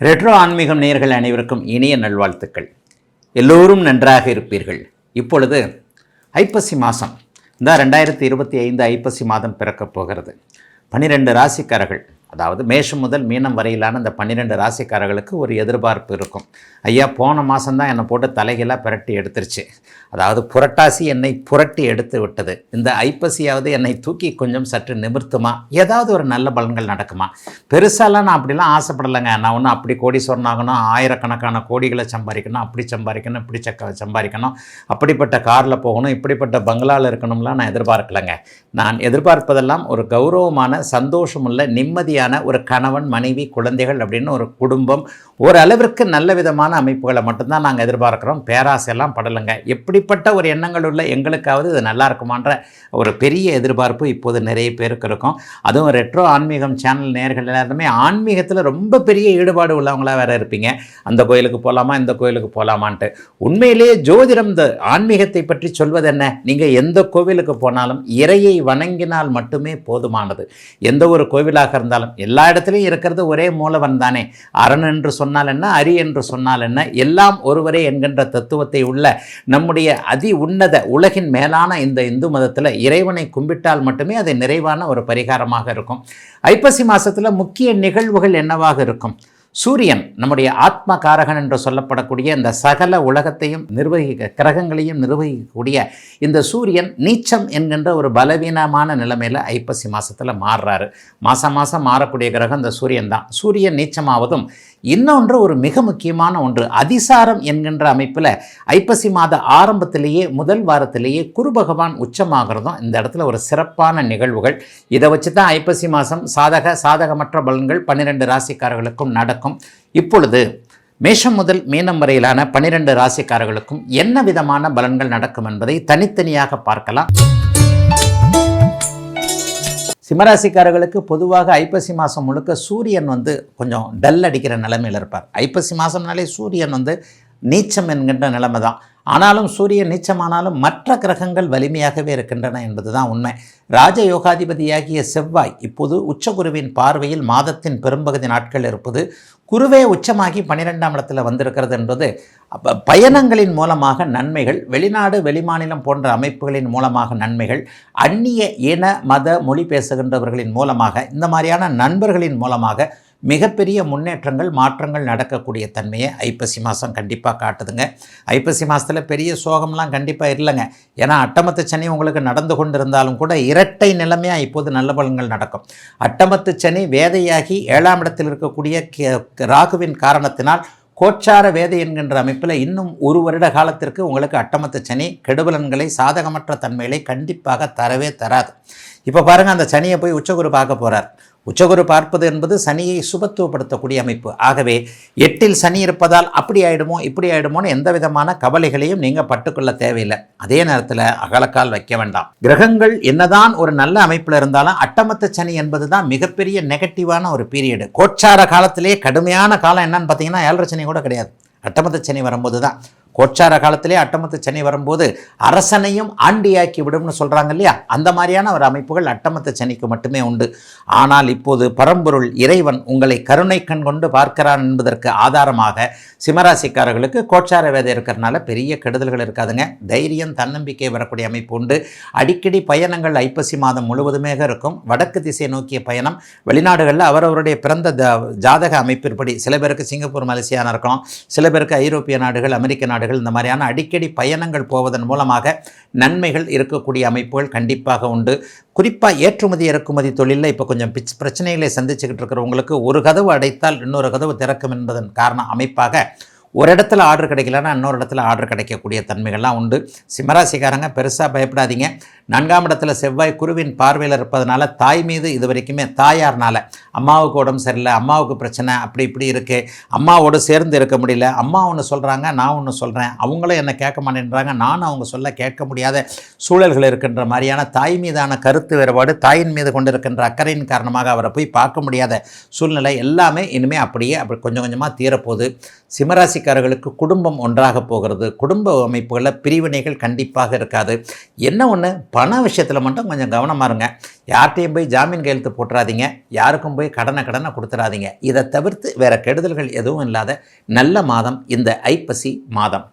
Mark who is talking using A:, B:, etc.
A: Retro ஆன்மீகம் நேயர்கள் அனைவருக்கும் இனிய நல்வாழ்த்துக்கள். எல்லோரும் நன்றாக இருப்பீர்கள். இப்பொழுது ஐப்பசி மாதம் இந்த ரெண்டாயிரத்தி இருபத்தி ஐந்து ஐப்பசி மாதம் பிறக்கப் போகிறது. பன்னிரெண்டு ராசிக்காரர்கள். அதாவது மேஷம் முதல் மீனம் வரையிலான இந்த பன்னிரெண்டு ராசிக்காரர்களுக்கு ஒரு எதிர்பார்ப்பு இருக்கும். ஐயா போன மாதம்தான் என்னை போட்டு தலைகளாக புரட்டி எடுத்துருச்சு. அதாவது புரட்டாசி என்னை புரட்டி எடுத்து விட்டது. இந்த ஐப்பசியாவது என்னை தூக்கி கொஞ்சம் சற்று நிமிர்த்துமா? ஏதாவது ஒரு நல்ல பலன்கள் நடக்குமா? பெருசாலாம் நான் அப்படிலாம் ஆசைப்படலைங்க. நான் ஒன்றும் அப்படி கோடி சொன்னாகணும் ஆயிரக்கணக்கான கோடிகளை சம்பாதிக்கணும் அப்படி சம்பாதிக்கணும் இப்படி சக்க சம்பாதிக்கணும் அப்படிப்பட்ட காரில் போகணும் இப்படிப்பட்ட பங்களாவில் இருக்கணும்லாம் நான் எதிர்பார்க்கலைங்க. நான் எதிர்பார்ப்பதெல்லாம் ஒரு கௌரவமான சந்தோஷமுள்ள நிம்மதியான ஒரு கணவன் மனைவி குழந்தைகள் அப்படின்னு ஒரு குடும்பம் ஓரளவிற்கு நல்ல விதமான அமைப்புகளை மட்டும்தான் நாங்கள் எதிர்பார்க்குறோம். பேராசையெல்லாம் படலைங்க. எப்படிப்பட்ட ஒரு எண்ணங்கள் உள்ள எங்களுக்காவது இது நல்லா இருக்குமான்ற ஒரு பெரிய எதிர்பார்ப்பு இப்போது நிறைய பேருக்கு இருக்கும். அதுவும் ரெட்ரோ ஆன்மீகம் சேனல் நேர்கள் எல்லாருமே ஆன்மீகத்தில் ரொம்ப பெரிய ஈடுபாடு உள்ளவங்களாக வேறு இருப்பீங்க. அந்த கோயிலுக்கு போகலாமா இந்த கோயிலுக்கு போகலாமான்ட்டு உண்மையிலேயே ஜோதிடம் இந்த ஆன்மீகத்தை பற்றி சொல்வது என்ன நீங்கள் எந்த கோவிலுக்கு போனாலும் இறையை வணங்கினால் மட்டுமே போதுமானது. எந்த ஒரு கோவிலாக இருந்தாலும் எல்லா இடத்துலையும் இருக்கிறது ஒரே மூலவன் தானே. அரண் என்று சொன்னால் என்ன அரி என்று சொன்னால் என்ன எல்லாம் ஒருவரே என்கின்ற தத்துவத்தை உள்ள நம்முடைய அதி உன்னத உலகின் மேலான இந்த இந்து மதத்தில் இறைவனை கும்பிட்டால் மட்டுமே அது நிறைவான ஒரு பரிகாரமாக இருக்கும். ஐப்பசி மாதத்தில் முக்கிய நிகழ்வுகள் என்னவாக இருக்கும்? சூரியன் நம்முடைய ஆத்ம காரகன் என்று சொல்லப்படக்கூடிய இந்த சகல உலகத்தையும் நிர்வகிக்க கிரகங்களையும் நிர்வகிக்கக்கூடிய இந்த சூரியன் நீச்சம் என்கின்ற ஒரு பலவீனமான நிலைமையில் ஐப்பசி மாதத்தில் மாறுறாரு. மாதம் மாதம் மாறக்கூடிய கிரகம் இந்த சூரியன் தான். சூரியன் நீச்சமாவதும் இன்னொன்று ஒரு மிக முக்கியமான ஒன்று. அதிசாரம் என்கின்ற அமைப்பில் ஐப்பசி மாத ஆரம்பத்திலேயே முதல் வாரத்திலேயே குரு பகவான் உச்சமாகிறதும் இந்த இடத்துல ஒரு சிறப்பான நிகழ்வுகள். இதை வச்சு தான் ஐப்பசி மாதம் சாதக சாதகமற்ற பலன்கள் பன்னிரெண்டு ராசிக்காரர்களுக்கும் நடக்கும். இப்பொழுது மேஷம் முதல் மீனம் வரையிலான பனிரெண்டு ராசிக்காரர்களுக்கும் என்ன விதமான பலன்கள் நடக்கும் என்பதை தனித்தனியாக பார்க்கலாம். சிம்மராசிக்காரர்களுக்கு பொதுவாக ஐப்பசி மாதம் முழுக்க சூரியன் வந்து கொஞ்சம் டல் அடிக்கிற நிலைமையில் இருப்பார். ஐப்பசி மாதம்னாலே சூரியன் வந்து நீச்சம் என்கின்ற நிலைமை தான். ஆனாலும் சூரியன் நீச்சமானாலும் மற்ற கிரகங்கள் வலிமையாகவே இருக்கின்றன என்பது தான் உண்மை ராஜயோகாதிபதியாகிய செவ்வாய் இப்போது உச்சகுருவின் பார்வையில் மாதத்தின் பெரும்பகுதி நாட்கள் இருப்பது குருவே உச்சமாகி பன்னிரெண்டாம் இடத்துல வந்திருக்கிறது என்பது பயணங்களின் மூலமாக நன்மைகள் வெளிநாடு வெளிமாநிலம் போன்ற அமைப்புகளின் மூலமாக நன்மைகள் அந்நிய இன மத மொழி பேசுகின்றவர்களின் மூலமாக இந்த மாதிரியான நண்பர்களின் மூலமாக மிகப்பெரிய முன்னேற்றங்கள் மாற்றங்கள் நடக்கக்கூடிய தன்மையை ஐப்பசி மாதம் கண்டிப்பாக காட்டுதுங்க. ஐப்பசி மாதத்தில் பெரிய சோகம்லாம் கண்டிப்பாக இல்லைங்க. ஏன்னா அட்டமத்து சனி உங்களுக்கு நடந்து கொண்டு இருந்தாலும் கூட இரட்டை நிலைமையாக இப்போது நல்ல பலன்கள் நடக்கும். அட்டமத்து சனி வேதையாகி ஏழாம் இடத்தில் இருக்கக்கூடிய ராகுவின் காரணத்தினால் கோச்சார வேதை என்கின்ற அமைப்பில் இன்னும் ஒரு வருட காலத்திற்கு உங்களுக்கு அட்டமத்து சனி கெடுபலன்களை சாதகமற்ற தன்மைகளை கண்டிப்பாக தரவே தராது. இப்போ பாருங்கள் அந்த சனியை போய் உச்சகுரு பார்க்க போகிறார் உச்சகுரு பார்ப்பது என்பது சனியை சுபத்துவப்படுத்தக்கூடிய அமைப்பு. ஆகவே எட்டில் சனி இருப்பதால் அப்படி ஆயிடுமோ இப்படி ஆயிடுமோன்னு எந்த விதமான கவலைகளையும் நீங்கள் பட்டுக்கொள்ள தேவையில்லை. அதே நேரத்தில் அகலக்கால் வைக்க வேண்டாம். கிரகங்கள் என்னதான் ஒரு நல்ல அமைப்பில் இருந்தாலும் அட்டமத்த சனி என்பது தான் மிகப்பெரிய நெகட்டிவான ஒரு பீரியடு. கோச்சார காலத்திலேயே கடுமையான காலம் என்னன்னு பார்த்தீங்கன்னா ஏழரை சனி கூட கிடையாது. அட்டமத்த சனி வரும்போது தான் கோச்சார காலத்திலே அட்டமத்து சனி வரும்போது அரசனையும் ஆண்டியாக்கி விடும்னு சொல்கிறாங்க இல்லையா? அந்த மாதிரியான ஒரு அமைப்புகள் அட்டமத்து சனிக்கு மட்டுமே உண்டு. ஆனால் இப்போது பரம்பொருள் இறைவன் உங்களை கருணை கண் கொண்டு பார்க்கிறான் என்பதற்கு ஆதாரமாக சிம்மராசிக்காரர்களுக்கு கோச்சார வேதை இருக்கிறனால பெரிய கெடுதல்கள் இருக்காதுங்க. தைரியம் தன்னம்பிக்கை வரக்கூடிய அமைப்பு உண்டு. அடிக்கடி பயணங்கள் ஐப்பசி மாதம் முழுவதுமே இருக்கும். வடக்கு திசை நோக்கிய பயணம். வெளிநாடுகளில் அவரவருடைய பிறந்த ஜாதக அமைப்பின்படி சில பேருக்கு சிங்கப்பூர் மலேசியானா இருக்கலாம். சில பேருக்கு ஐரோப்பிய நாடுகள் அமெரிக்க நாடுகள் இந்த மாதிரியான அடிக்கடி பயணங்கள் போவதன் மூலமாக நன்மைகள் இருக்கக்கூடிய அமைப்புகள் கண்டிப்பாக உண்டு. குறிப்பாக ஏற்றுமதி இறக்குமதி தொழிலில் இப்போ கொஞ்சம் பிச் பிரச்சனைகளை சந்திச்சுக்கிட்டு இருக்கிறவங்களுக்கு ஒரு கதவு அடைத்தால் இன்னொரு கதவு திறக்கும் என்பதன் காரணம் அமைப்பாக ஒரு இடத்துல ஆர்டர் கிடைக்கலன்னா இன்னொரு இடத்துல ஆர்டர் கிடைக்கக்கூடிய தன்மைகள்லாம் உண்டு. சிம்மராசிக்காரங்க பெருசாக பயப்படாதீங்க. நான்காம் இடத்துல செவ்வாய் குருவின் பார்வையில் இருப்பதனால தாய் மீது இது வரைக்குமே தாயார்னால அம்மாவுக்கு உடம்பு சரியில்லை அம்மாவுக்கு பிரச்சனை அப்படி இப்படி இருக்குது அம்மாவோடு சேர்ந்து இருக்க முடியல. அம்மா ஒன்று சொல்கிறாங்க நான் ஒன்று சொல்கிறேன் அவங்களும் என்னை கேட்க மாட்டேன்றாங்க நானும் அவங்க சொல்ல கேட்க முடியாத சூழல்கள் இருக்கின்ற மாதிரியான தாய் மீதான கருத்து வேறுபாடு தாயின் மீது கொண்டிருக்கின்ற அக்கறையின் காரணமாக அவரை போய் பார்க்க முடியாத சூழ்நிலை எல்லாமே இனிமேல் அப்படியே அப்படி கொஞ்சம் கொஞ்சமாக தீரப்போகுது. சிம்மராசிக்காரர்களுக்கு குடும்பம் ஒன்றாக போகிறது. குடும்ப அமைப்புகளில் பிரிவினைகள் கண்டிப்பாக இருக்காது. என்ன ஒன்று பண விஷயத்தில் மட்டும் கொஞ்சம் கவனமாக இருங்க. யார்கிட்டையும் போய் ஜாமீன் கையெழுத்து போட்டுறாதீங்க. யாருக்கும் போய் கடனை கடனை கொடுத்துறாதீங்க. இதை தவிர்த்து வேறு கெடுதல்கள் எதுவும் இல்லாத நல்ல மாதம் இந்த ஐப்பசி மாதம்.